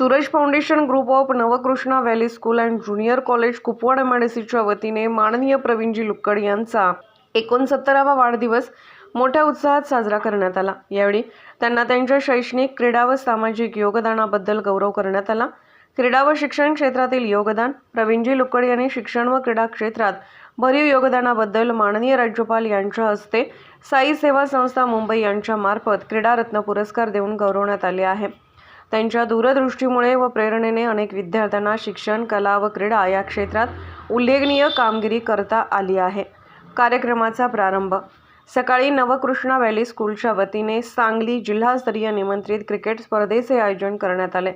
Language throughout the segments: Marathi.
Suraj foundation group of Navkrishna valley school and junior college Kupwad M वतीने माननीय प्रवीणजी लुक्कड यांचा एकोणसत्तरावा वाढदिवस मोठ्या उत्साहात साजरा करण्यात आला. यावेळी त्यांना त्यांच्या शैक्षणिक क्रीडा व सामाजिक योगदानाबद्दल गौरव करण्यात आला. क्रीडा व शिक्षण क्षेत्रातील योगदान प्रवीणजी लुक्कड यांनी शिक्षण व क्रीडा क्षेत्रात भरीव योगदानाबद्दल माननीय राज्यपाल यांच्या हस्ते साई सेवा संस्था मुंबई यांच्या मार्फत पुरस्कार देऊन गौरवण्यात आले आहे. त्यांच्या दूरदृष्टीमुळे व प्रेरणेने अनेक विद्यार्थ्यांना शिक्षण कला व क्रीडा या क्षेत्रात उल्लेखनीय कामगिरी करता आली आहे. कार्यक्रमाचा प्रारंभ. सकाळी नवकृष्णा व्हॅली स्कूलच्या वतीने सांगली जिल्हास्तरीय निमंत्रित क्रिकेट स्पर्धेचे आयोजन करण्यात आले.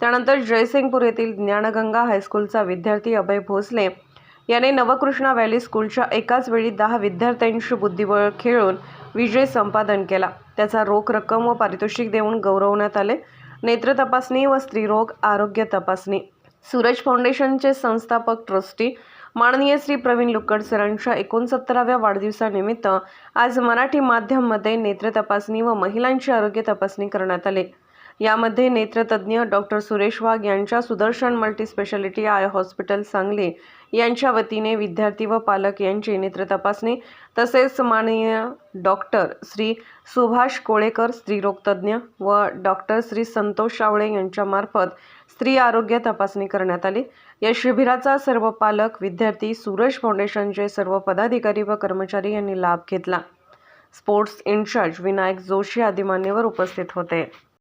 त्यानंतर जयसिंगपूर येथील ज्ञानगंगा हायस्कूलचा विद्यार्थी अभय भोसले याने नवकृष्णा व्हॅली स्कूलच्या एकाच वेळी दहा विद्यार्थ्यांशी बुद्धिबळ खेळून विजय संपादन केला. त्याचा रोख रक्कम व पारितोषिक देऊन गौरवण्यात आले. नेत्र तपासणी व स्त्रीरोग आरोग्य तपासणी. सूरज फाउंडेशनचे संस्थापक ट्रस्टी माननीय श्री प्रवीण लुक्कड सरांच्या एकोणसत्तराव्या वाढदिवसानिमित्त आज मराठी माध्यममध्ये नेत्र तपासणी व महिलांची आरोग्य तपासणी करण्यात आली. यामध्ये नेत्रतज्ञ डॉक्टर सुरेश वाघ यांच्या Sudarshan multispeciality eye hospital Sangli यांच्या वतीने विद्यार्थी व पालक यांची नेत्र तपासणी तसेच माननीय डॉक्टर श्री सुभाष कोळेकर स्त्रीरोगतज्ञ व डॉक्टर श्री संतोष शावळे यांच्यामार्फत स्त्री आरोग्य तपासणी करण्यात आली. या शिबिराचा सर्व पालक विद्यार्थी सूरज फाउंडेशनचे सर्व पदाधिकारी व कर्मचारी यांनी लाभ घेतला. स्पोर्ट्स इन्चार्ज विनायक जोशी आदी मान्यवर उपस्थित होते.